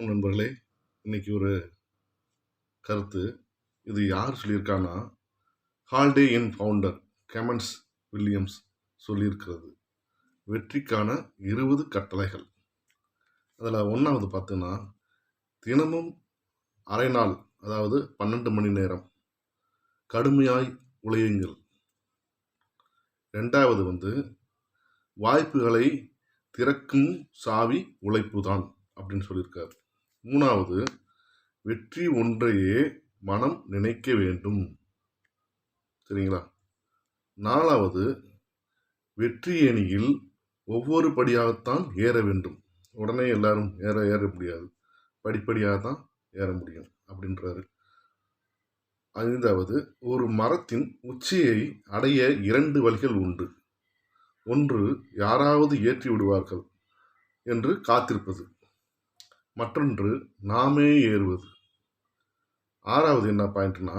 வணக்கம் நண்பர்களே. இன்னைக்கு ஒரு கருத்து. இது யார் சொல்லியிருக்கான்னா ஹால்டே இன் ஃபவுண்டர் கெமன்ஸ் வில்லியம்ஸ் சொல்லியிருக்கிறது. வெற்றிக்கான இருபது கட்டளைகள். அதில் ஒன்றாவது பார்த்தீங்கன்னா தினமும் அரை நாள் அதாவது பன்னெண்டு மணி நேரம் கடுமையாய் உழையுங்கள். ரெண்டாவது வந்து வாய்ப்புகளை திறக்கும் சாவி உழைப்பு தான் அப்படின்னு சொல்லியிருக்காரு. மூணாவது வெற்றி ஒன்றையே மனம் நினைக்க வேண்டும். சரிங்களா? நாலாவது வெற்றி ஏணியில் ஒவ்வொரு படியாகத்தான் ஏற வேண்டும். உடனே எல்லாரும் ஏற ஏற முடியாது. படிப்படியாக தான் ஏற முடியும் அப்படின்றாரு. ஐந்தாவது ஒரு மரத்தின் உச்சியை அடைய இரண்டு வழிகள் உண்டு. ஒன்று யாராவது ஏற்றி விடுவார்கள் என்று காத்திருப்பது. மற்றொன்று நாமே ஏறுவது. ஆறாவது என்ன பாயிண்ட்னா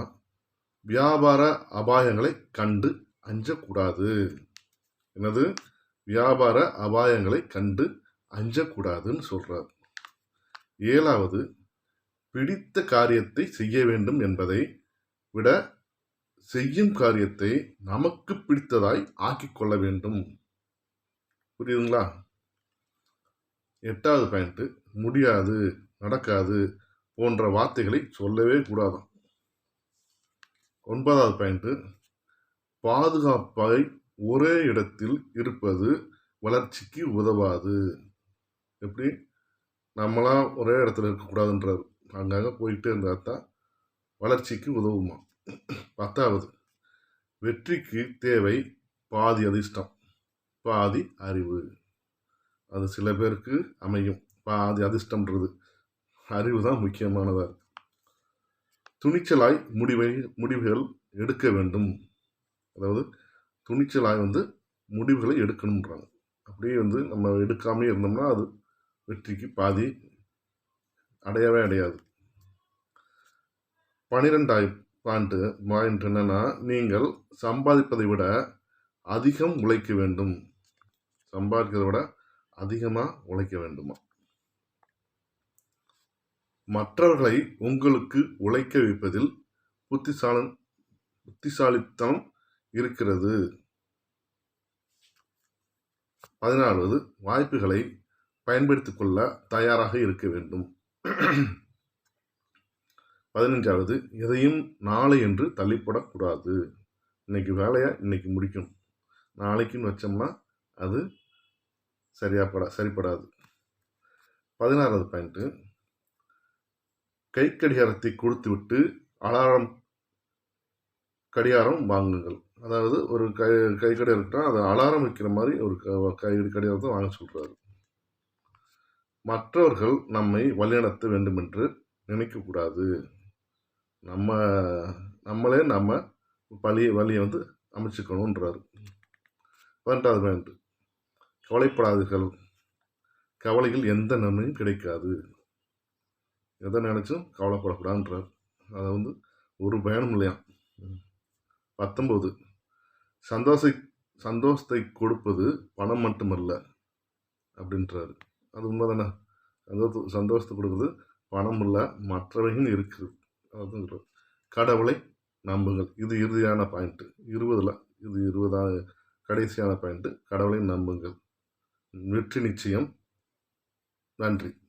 வியாபார அபாயங்களை கண்டு அஞ்சக்கூடாது. என்னது? வியாபார அபாயங்களை கண்டு அஞ்சக்கூடாதுன்னு சொல்கிறார் ஏழாவது பிடித்த காரியத்தை செய்ய வேண்டும் என்பதை விட செய்யும் காரியத்தை நமக்கு பிடித்ததாய் ஆக்கிக்கொள்ள வேண்டும். புரியுதுங்களா? எட்டாவது பாயிண்ட்டு முடியாது நடக்காது போன்ற வார்த்தைகளை சொல்லவே கூடாதாம். ஒன்பதாவது பாயிண்ட்டு பாதுகாப்பாய் ஒரே இடத்தில் இருப்பது வளர்ச்சிக்கு உதவாது. எப்படி? நம்மளாம் ஒரே இடத்துல இருக்கக்கூடாதுன்றார். அங்கங்கே போயிட்டே இருந்தால் தான் வளர்ச்சிக்கு உதவுமா பத்தாவது வெற்றிக்கு தேவை பாதி அதிர்ஷ்டம் பாதி அறிவு. அது சில பேருக்கு அமையும். பாதி அதிர்ஷ்டம்ன்றது. அறிவு தான் முக்கியமானதாக இருக்குது துணிச்சலாய் முடிவை முடிவுகள் எடுக்க வேண்டும். அதாவது துணிச்சலாய் வந்து முடிவுகளை எடுக்கணுன்றாங்க அப்படியே வந்து நம்ம எடுக்காமே இருந்தோம்னா அது வெற்றிக்கு பாதி அடையவே அடையாது. பனிரெண்டாய் பாயிண்ட் பாயிண்ட் என்னென்னா நீங்கள் சம்பாதிப்பதை விட அதிகம் உழைக்க வேண்டும். சம்பாதிக்கிறத விட அதிகமாக உழைக்க வேண்டுமா? மற்றவர்களை உங்களுக்கு உழைக்க வைப்பதில் புத்திசாலன் புத்திசாலித்தனம் இருக்கிறது. பதினாலாவது வாய்ப்புகளை பயன்படுத்திக் கொள்ள தயாராக இருக்க வேண்டும். பதினஞ்சாவது எதையும் நாளை என்று தள்ளிப்படக்கூடாது. இன்னைக்கு வேலையை? இன்னைக்கு முடிக்கும் நாளைக்குன்னு வச்சோம்னா அது சரியாப்படா சரிப்படாது. பதினாறாவது பாயிண்ட்டு கை கடிகாரத்தை கொடுத்துவிட்டு அலாரம் கடிகாரம் வாங்குங்கள். அதாவது ஒரு கை கை கடிகாரம் அதை அலாரம் வைக்கிற மாதிரி ஒரு கை கடிகாரத்தை வாங்க சொல்கிறாரு மற்றவர்கள் நம்மை வழிநடத்த வேண்டும் என்று நினைக்கக்கூடாது நம்ம நம்மளே நம்ம பழி வழியை வந்து அமைச்சுக்கணுன்றார் பதினெட்டாவது பாயிண்ட்டு கவலைப்படாதீர்கள். கவலைகள் எந்த நன்மையும் கிடைக்காது. எதை நினச்சும் கவலைப்படக்கூடாதுன்றார். அதை வந்து ஒரு பயனும் இல்லையா? பத்தொம்போது சந்தோஷ சந்தோஷத்தை கொடுப்பது பணம் மட்டுமல்ல அப்படின்றாரு. அது உண்மை தானே சந்தோஷ சந்தோஷத்தை கொடுக்குறது பணம் இல்லை மற்றவையும் இருக்குது. அதுங்கிறது கடவுளை நம்புங்கள். இது இறுதியான பாயிண்ட்டு இருபதில் இது இருபதா கடைசியான பாயிண்ட்டு கடவுளை நம்புங்கள். வெற்றி நிச்சயம். நன்றி.